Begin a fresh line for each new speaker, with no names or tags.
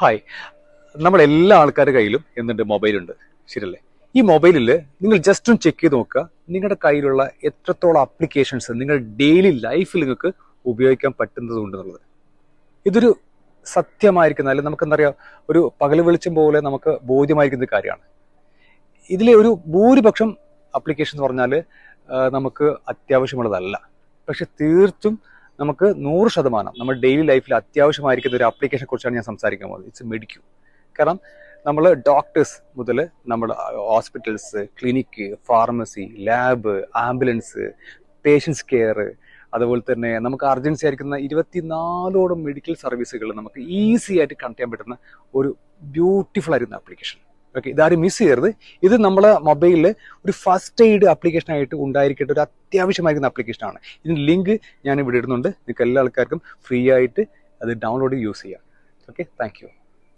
Hi നമ്മൾ എല്ലാ ആൾക്കാരുടെ കയ്യിലും എന്തുണ്ട്? മൊബൈലുണ്ട് ശരിയല്ലേ? ഈ മൊബൈലിൽ നിങ്ങൾ ജസ്റ്റ് ഒന്ന് ചെക്ക് ചെയ്ത് നോക്കുക. നിങ്ങളുടെ കയ്യിലുള്ള എത്രത്തോളം ആപ്ലിക്കേഷൻസ് നിങ്ങൾ ഡെയിലി ലൈഫിൽ നിങ്ങൾക്ക് ഉപയോഗിക്കാൻ പറ്റുന്നത് കൊണ്ടെന്നുള്ളത് ഇതൊരു സത്യമായിരിക്കുന്ന അല്ലെങ്കിൽ നമുക്ക് എന്താ പറയുക ഒരു പകൽ വെളിച്ചം പോലെ നമുക്ക് ബോധ്യമായിരിക്കുന്ന കാര്യമാണ്. ഇതിലെ ഒരു ഭൂരിപക്ഷം ആപ്ലിക്കേഷൻ എന്ന് പറഞ്ഞാൽ നമുക്ക് അത്യാവശ്യമുള്ളതല്ല. പക്ഷെ തീർത്തും നമുക്ക് നൂറ് ശതമാനം നമ്മൾ ഡെയിലി ലൈഫിൽ അത്യാവശ്യമായിരിക്കുന്ന ഒരു ആപ്ലിക്കേഷനെ കുറിച്ചാണ് ഞാൻ സംസാരിക്കാൻ പോകുന്നത്. ഇറ്റ്സ് മെഡിക്യൂ കാരണം നമ്മൾ ഡോക്ടേഴ്സ് മുതൽ നമ്മൾ hospitals clinic pharmacy lab ambulance patients care അതുപോലെ തന്നെ നമുക്ക് അർജൻസി ആയിരിക്കുന്ന ഇരുപത്തിനാലോളം മെഡിക്കൽ സർവീസുകൾ നമുക്ക് ഈസി ആയിട്ട് കണക്ട് ചെയ്യാൻ പറ്റുന്ന ഒരു ബ്യൂട്ടിഫുൾ ആയിരുന്ന ആപ്ലിക്കേഷൻ ഓക്കെ ഇതാരും മിസ് ചെയ്യരുത്. ഇത് നമ്മളെ മൊബൈലിൽ ഒരു ഫസ്റ്റ് എയ്ഡ് ആപ്ലിക്കേഷൻ ആയിട്ട് ഉണ്ടായിരിക്കേണ്ട ഒരു അത്യാവശ്യമായിരിക്കുന്ന ആപ്ലിക്കേഷനാണ് ഇതിന് ലിങ്ക് ഞാൻ ഇവിടെ ഇടുന്നുണ്ട്. നിങ്ങൾക്ക് എല്ലാ ആൾക്കാർക്കും ഫ്രീ ആയിട്ട് അത് ഡൗൺലോഡ് യൂസ് ചെയ്യാം. Okay thank